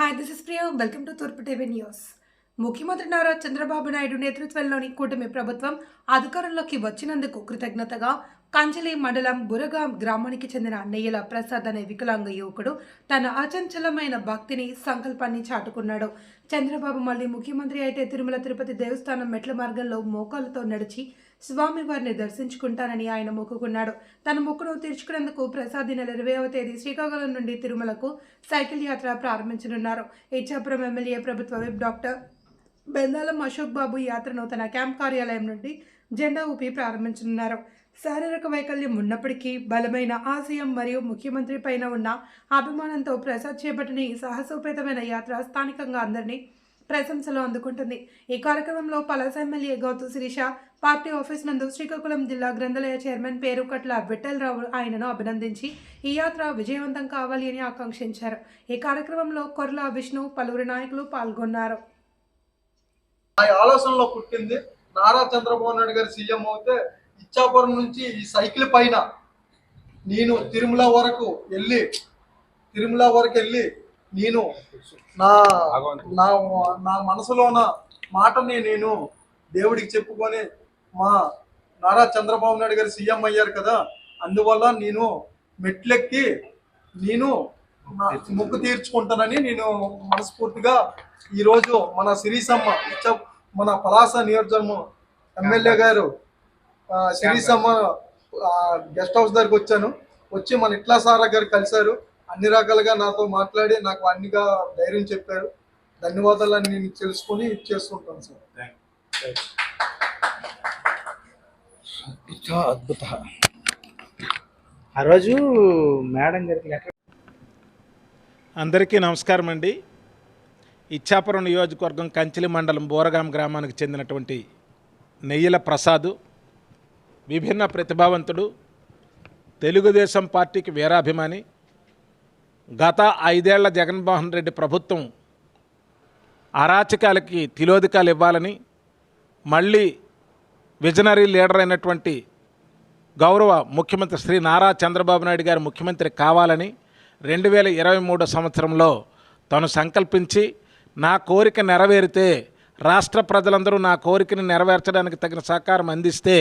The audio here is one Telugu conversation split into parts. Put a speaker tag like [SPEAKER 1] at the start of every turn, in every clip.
[SPEAKER 1] Hi this is Priya welcome to తూర్పు టీవీ న్యూస్ ముఖ్యమంత్రి నారా చంద్రబాబు నాయుడు నేతృత్వంలోని కూటమి ప్రభుత్వం అధికారంలోకి వచ్చినందుకు కృతజ్ఞతగా కంచలి మండలం బురగాం గ్రామానికి చెందిన నెయ్యల ప్రసాద్ అనే వికలాంగ యువకుడు తన అచంచలమైన భక్తిని సంకల్పాన్ని చాటుకున్నాడు. చంద్రబాబు మళ్ళీ ముఖ్యమంత్రి అయితే తిరుమల తిరుపతి దేవస్థానం మెట్ల మార్గంలో మోకాలతో నడిచి స్వామివారిని దర్శించుకుంటానని ఆయన మొక్కుకున్నాడు. తన మొక్కును తీర్చుకునేందుకు ప్రసాద్ నెల ఇరవైవ తేదీ శ్రీకాకుళం నుండి తిరుమలకు సైకిల్ యాత్ర ప్రారంభించనున్నారు. ఇచ్చాపురం ఎమ్మెల్యే ప్రభుత్వ విప్ డాక్టర్ బెందాలం అశోక్ బాబు యాత్రను తన క్యాంప్ కార్యాలయం నుండి జెండా ఊపి ప్రారంభించనున్నారు. శారీరక వైకల్యం ఉన్నప్పటికీ బలమైన ఆశయం మరియు ముఖ్యమంత్రి పైన ఉన్న అభిమానంతో ప్రసాద్ చేపట్టిన ఈ సాహసోపేతమైన యాత్ర స్థానికంగా అందరినీ ప్రశంసలు అందుకుంటుంది. ఈ కార్యక్రమంలో Palasa MLA Gouthu Sirisha party office నందు శ్రీకాకుళం జిల్లా గ్రంథాలయ చైర్మన్ పేరుకట్ల విఠలరావు ఆయనను అభినందించి ఈ యాత్ర విజయవంతం కావాలి అని ఆకాంక్షించారు. ఈ కార్యక్రమంలో కొర్ల విష్ణు పలువురు నాయకులు పాల్గొన్నారు.
[SPEAKER 2] ఆ ఆలోచనలో పుట్టింది నారా చంద్రబాబు నాయుడు గారు సీఎం అవుతే ఇచ్చాపురం నుంచి ఈ సైకిల్ పైన నేను తిరుమల వరకు వెళ్ళి తిరుమల వరకు వెళ్ళి నేను నా నా నా మనసులోన మాటని నేను దేవుడికి చెప్పుకొని మా నారా చంద్రబాబు నాయుడు గారు సీఎం అయ్యారు కదా అందువల్ల నేను మెట్లెక్కి నేను నా మొక్కు తీర్చుకుంటానని నేను మనస్ఫూర్తిగా ఈరోజు మన సిరిసమ్మ ఇచ్చ మన పలాస నియోజకవర్గం ఎమ్మెల్యే గారు సిరిసమ్మ గెస్ట్ హౌస్ దగ్గరికి వచ్చాను. వచ్చి మన ఇట్లా సారా గారు కలిశారు. అన్ని రకాలుగా నాతో మాట్లాడి నాకు అన్నిగా ధైర్యం చెప్పారు. ధన్యవాదాలు నేను తెలుసుకొని చేసుకుంటాను సార్.
[SPEAKER 3] అద్భుత. ఆ రోజు మేడం గారికి లెటర్
[SPEAKER 4] అందరికీ నమస్కారం అండి. ఇచ్చాపురం నియోజకవర్గం కంచిలి మండలం బోరగాం గ్రామానికి చెందినటువంటి నెయ్యల ప్రసాద్ విభిన్న ప్రతిభావంతుడు తెలుగుదేశం పార్టీకి వీరాభిమాని గత ఐదేళ్ళ జగన్మోహన్ రెడ్డి ప్రభుత్వం అరాచకాలకి తిలోదికాలు ఇవ్వాలని మళ్ళీ విజనరీ లీడర్ అయినటువంటి గౌరవ ముఖ్యమంత్రి శ్రీ నారా చంద్రబాబు నాయుడు గారు ముఖ్యమంత్రి కావాలని రెండు వేల ఇరవై మూడో సంవత్సరంలో తను సంకల్పించి నా కోరిక నెరవేరితే రాష్ట్ర ప్రజలందరూ నా కోరికని నెరవేర్చడానికి తగిన సహకారం అందిస్తే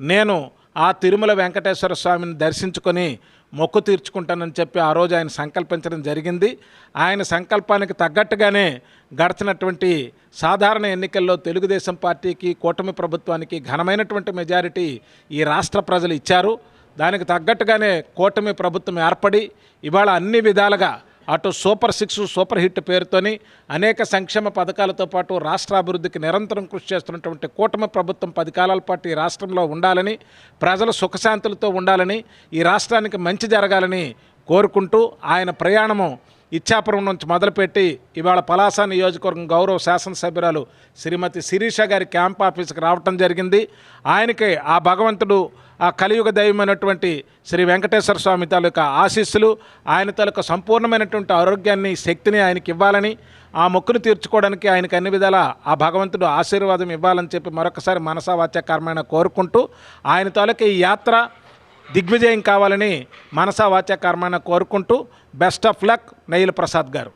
[SPEAKER 4] నేను ఆ తిరుమల వెంకటేశ్వర స్వామిని దర్శించుకొని మొక్కు తీర్చుకుంటానని చెప్పి ఆ రోజు ఆయన సంకల్పించడం జరిగింది. ఆయన సంకల్పానికి తగ్గట్టుగానే గడిచినటువంటి సాధారణ ఎన్నికల్లో తెలుగుదేశం పార్టీకి కూటమి ప్రభుత్వానికి ఘనమైనటువంటి మెజారిటీ ఈ రాష్ట్ర ప్రజలు ఇచ్చారు. దానికి తగ్గట్టుగానే కూటమి ప్రభుత్వం ఏర్పడి ఇవాళ అన్ని విధాలుగా అటు సూపర్ సిక్స్ సూపర్ హిట్ పేరుతోని అనేక సంక్షేమ పథకాలతో పాటు రాష్ట్ర అభివృద్ధికి నిరంతరం కృషి చేస్తున్నటువంటి కూటమి ప్రభుత్వం పది కాలాల పాటు ఈ రాష్ట్రంలో ఉండాలని ప్రజలు సుఖశాంతులతో ఉండాలని ఈ రాష్ట్రానికి మంచి జరగాలని కోరుకుంటూ ఆయన ప్రయాణము ఇచ్చాపురం నుంచి మొదలుపెట్టి ఇవాళ పలాస నియోజకవర్గం గౌరవ శాసనసభ్యురాలు శ్రీమతి శిరీష గారి క్యాంప్ ఆఫీస్కి రావటం జరిగింది. ఆయనకి ఆ భగవంతుడు ఆ కలియుగ దైవమైనటువంటి శ్రీ వెంకటేశ్వర స్వామి తాలూకా ఆశీస్సులు ఆయన తాలూకా సంపూర్ణమైనటువంటి ఆరోగ్యాన్ని శక్తిని ఆయనకి ఇవ్వాలని ఆ మొక్కును తీర్చుకోవడానికి ఆయనకు అన్ని విధాల ఆ భగవంతుడు ఆశీర్వాదం ఇవ్వాలని చెప్పి మరొకసారి మనసా వాచ్యకరమైన కోరుకుంటూ ఆయన తాలూకా ఈ యాత్ర దిగ్విజయం కావాలని మనసా వాచ్యకరమైన కోరుకుంటూ బెస్ట్ ఆఫ్ లక్ నయిల్ ప్రసాద్ గారు.